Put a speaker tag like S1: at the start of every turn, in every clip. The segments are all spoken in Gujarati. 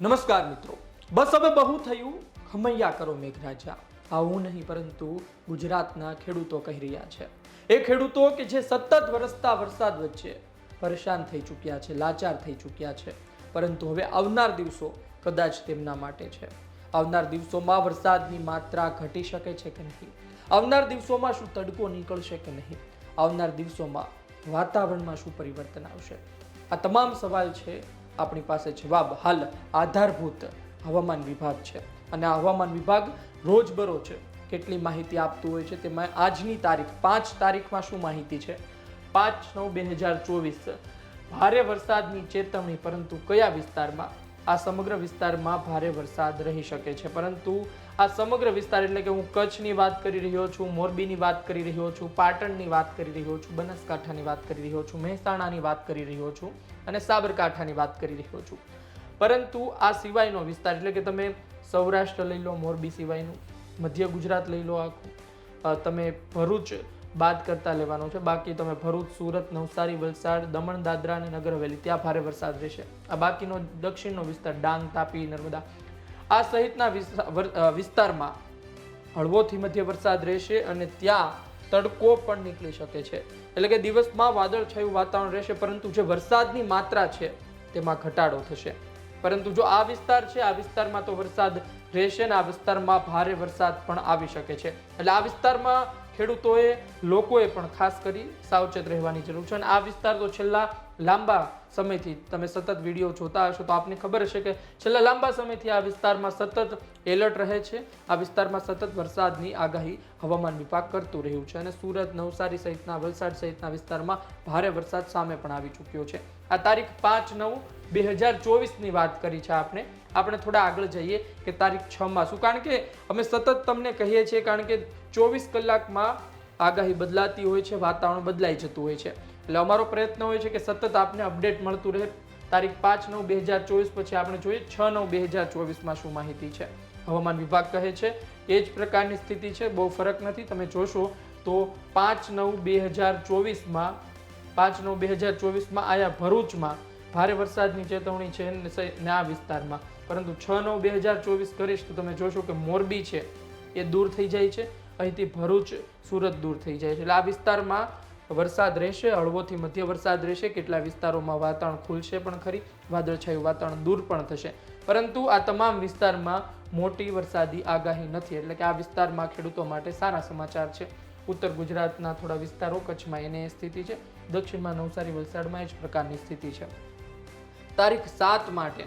S1: નમસ્કાર મિત્રો. બસ હવે બહુ થયું. ખમૈયા કરો મેઘરાજા. આવું નહીં, પરંતુ ગુજરાતના ખેડૂતો કહી રહ્યા છે. એ ખેડૂતો કે જે સતત વરસતા વરસાદ વચ્ચે પરેશાન થઈ ચૂક્યા છે, લાચાર થઈ ચૂક્યા છે. પરંતુ હવે આવનાર દિવસો કદાચ તેમના માટે છે. આવનાર દિવસોમાં વરસાદની માત્રા ઘટી શકે છે કે નહીં? આવનાર દિવસોમાં શું તડકો નીકળશે કે નહીં? આવનાર દિવસોમાં વાતાવરણમાં શું પરિવર્તન આવશે? આ તમામ સવાલ છે આપણી પાસે જવાબ હાલ આધારભૂત હવામાન વિભાગ છે. અને આ હવામાન વિભાગ રોજબરોજ કેટલી માહિતી આપતું હોય છે તેમાં આજની તારીખ પાંચ તારીખમાં શું માહિતી છે? પાંચ નવ બે હજાર ચોવીસ. ભારે વરસાદની ચેતવણી, પરંતુ કયા વિસ્તારમાં? આ સમગ્ર વિસ્તારમાં ભારે વરસાદ રહી શકે છે, પરંતુ આ સમગ્ર વિસ્તાર એટલે કે હું કચ્છની વાત કરી રહ્યો છું, મોરબીની વાત કરી રહ્યો છું, પાટણની વાત કરી રહ્યો છું, બનાસકાંઠાની વાત કરી રહ્યો છું, મહેસાણાની વાત કરી રહ્યો છું. અને સાબરકાંઠાની વાત કરી રહ્યો છું. પરંતુ આ સિવાયનો વિસ્તાર, એટલે કે તમે સૌરાષ્ટ્ર લઈ લો, મોરબી સિવાયનું, મધ્ય ગુજરાત લઈ લો આખું તમે ભરૂચ બાદ કરતા લેવાનો છે. બાકી તમે ભરૂચ, સુરત, નવસારી, વલસાડ, દમણ, દાદરા અને નગર હવેલી ત્યાં ભારે વરસાદ રહેશે. આ બાકીનો દક્ષિણનો વિસ્તાર, ડાંગ, તાપી, નર્મદા, આ સહિતના વિસ્તારમાં હળવોથી મધ્ય વરસાદ રહેશે અને ત્યાં તડકો પણ નીકળી શકે છે. એટલે કે દિવસમાં વાદળછાયું વાતાવરણ રહેશે, પરંતુ જે વરસાદની માત્રા છે, તેમાં ઘટાડો થશે. પરંતુ જો આ વિસ્તાર છે, આ વિસ્તારમાં તો વરસાદ રહેશે ને આ વિસ્તારમાં ભારે વરસાદ પણ આવી શકે છે. એટલે આ વિસ્તારમાં ખેડૂતોએ, લોકોએ પણ ખાસ કરી સાવચેત રહેવાની જરૂર છે. અને આ વિસ્તાર તો છેલ્લા લાંબા સમયથી તમે સતત વીડિયો જોતા હશો, તો આપને ખબર હશે કે છેલ્લા લાંબા સમયથી આ વિસ્તારમાં સતત એલર્ટ રહે છે. આ વિસ્તારમાં સતત વરસાદની આગાહી હવામાન વિભાગ કરતું રહ્યું છે અને સુરત, નવસારી સહિતના, વલસાડ સહિતના વિસ્તારમાં ભારે વરસાદ સામે પણ આવી ચૂક્યો છે. આ તારીખ પાંચ નવ બે હજાર ચોવીસની વાત કરી છે આપણે. આપણે થોડા આગળ જઈએ કે તારીખ છ માં શું. કારણ કે અમે સતત તમને કહીએ છીએ, કારણ કે ચોવીસ કલાકમાં આગાહી બદલાતી હોય છે, વાતાવરણ બદલાઈ જતું હોય છે. એટલે અમારો પ્રયત્ન હોય છે કે સતત આપને અપડેટ મળતું રહે. તારીખ પાંચ નવ બે હજાર ચોવીસ પછી આપણે જોઈએ છ નવ બે હજાર ચોવીસમાં શું માહિતી છે. હવામાન વિભાગ કહે છે એ જ પ્રકારની સ્થિતિ છે, બહુ ફરક નથી. તમે જોશો તો પાંચ નવ બે હજાર ચોવીસમાં, પાંચ નવ બે હજાર ચોવીસમાં આયા ભરૂચમાં ભારે વરસાદની ચેતવણી છે ને આ વિસ્તારમાં. પરંતુ છ નવ બે હજાર ચોવીસ કરીશ તો તમે જોશો કે મોરબી છે એ દૂર થઈ જાય છે. અહીંથી ભરૂચ સુરત દૂર થઈ જાય છે. એટલે આ વિસ્તારમાં વરસાદ રહેશે, હળવોથી મધ્ય વરસાદ રહેશે કેટલા વિસ્તારોમાં વાતાવરણ ખુલશે પણ ખરી, વાદળછાયું વાતાવરણ દૂર પણ થશે. પરંતુ આ તમામ વિસ્તારમાં મોટી વરસાદી આગાહી નથી, એટલે કે આ વિસ્તારમાં ખેડૂતો માટે સારા સમાચાર છે. ઉત્તર ગુજરાતના થોડા વિસ્તારો કચ્છમાં એને સ્થિતિ છે, દક્ષિણમાં નવસારી વલસાડમાં એ જ પ્રકારની સ્થિતિ છે. તારીખ સાત માટે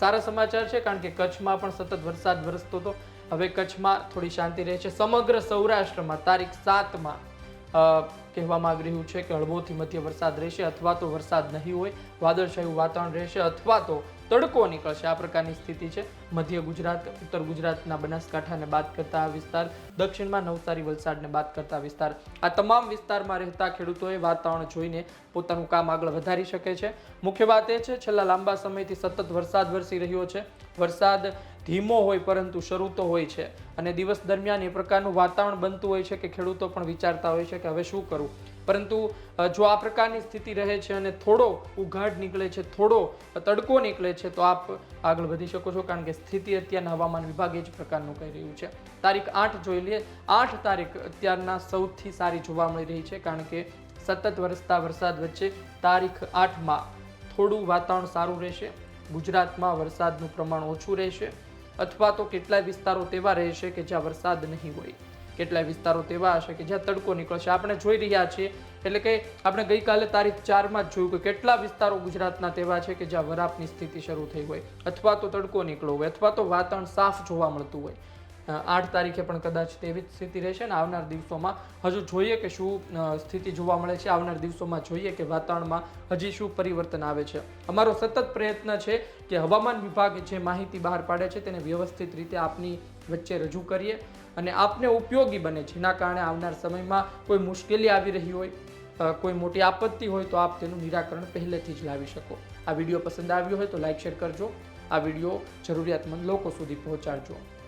S1: સારા સમાચાર છે, કારણ કે કચ્છમાં પણ સતત વરસાદ વરસતો હતો. હવે કચ્છમાં થોડી શાંતિ રહે છે. સમગ્ર સૌરાષ્ટ્રમાં તારીખ સાતમાં કહેવામાં આવી રહ્યું છે કે હળવોથી મધ્ય વરસાદ રહેશે અથવા તો વરસાદ નહીં હોય, વાદળછાયું વાતાવરણ રહેશે અથવા તો તડકો નીકળશે. આ પ્રકારની સ્થિતિ છે. મધ્ય ગુજરાત, ઉત્તર ગુજરાતના બનાસકાંઠાને બાદ કરતા વિસ્તાર, દક્ષિણમાં નવસારી, વલસાડને બાદ કરતા વિસ્તાર. આ તમામ વિસ્તારમાં રહેતા ખેડૂતોએ વાતાવરણ જોઈને પોતાનું કામ આગળ વધારી શકે છે. મુખ્ય વાત એ છે, છેલ્લા લાંબા સમયથી સતત વરસાદ વરસી રહ્યો છે. વરસાદ ધીમો હોય પરંતુ શરૂ તો હોય છે. અને દિવસ દરમિયાન એ પ્રકારનું વાતાવરણ બનતું હોય છે કે ખેડૂતો પણ વિચારતા હોય છે કે હવે શું કરવું પરંતુ જો આ પ્રકારની સ્થિતિ રહે છે અને થોડો ઉઘાડ નીકળે છે, થોડો તડકો નીકળે છે, તો આપ આગળ વધી શકો છો કારણ કે સ્થિતિ અત્યારના હવામાન વિભાગે જ પ્રકારનું કહી રહ્યું છે. તારીખ આઠ જોઈ લઈએ. આઠ તારીખ અત્યારના સૌથી સારી જોવા મળી રહી છે કારણ કે સતત વરસતા વરસાદ વચ્ચે તારીખ આઠમાં થોડું વાતાવરણ સારું રહેશે. ગુજરાતમાં વરસાદનું પ્રમાણ ઓછું રહેશે. અથવા તો કેટલાય વિસ્તારો તેવા રહેશે કે જ્યાં વરસાદ નહીં હોય. કેટલાય વિસ્તારો તેવા હશે કે જ્યાં તડકો નીકળશે. આપણે જોઈ રહ્યા છીએ, એટલે કે આપણે ગઈકાલે તારીખ ચારમાં જ જોયું કે કેટલા વિસ્તારો ગુજરાતના તેવા છે કે જ્યાં વરાપની સ્થિતિ શરૂ થઈ હોય, અથવા તો તડકો નીકળ્યો હોય, અથવા તો વાતાવરણ સાફ જોવા મળતું હોય. આઠ તારીખે પણ કદાચ તેવી જ સ્થિતિ રહેશે ને આવનાર દિવસોમાં હજુ જોઈએ કે શું સ્થિતિ જોવા મળે છે. આવનાર દિવસોમાં જોઈએ કે વાતાવરણમાં હજી શું પરિવર્તન આવે છે. અમારો સતત પ્રયત્ન છે કે હવામાન વિભાગ જે માહિતી બહાર પાડે છે તેને વ્યવસ્થિત રીતે આપની વચ્ચે રજૂ કરીએ અને આપને ઉપયોગી બને જેના કારણે આવનાર સમયમાં કોઈ મુશ્કેલી આવી રહી હોય કોઈ મોટી આપત્તિ હોય તો આપ તેનું નિરાકરણ પહેલેથી જ લાવી શકો. આ વીડિયો પસંદ આવ્યો હોય તો લાઇક શેર કરજો. આ વીડિયો જરૂરિયાતમંદ લોકો સુધી પહોંચાડજો.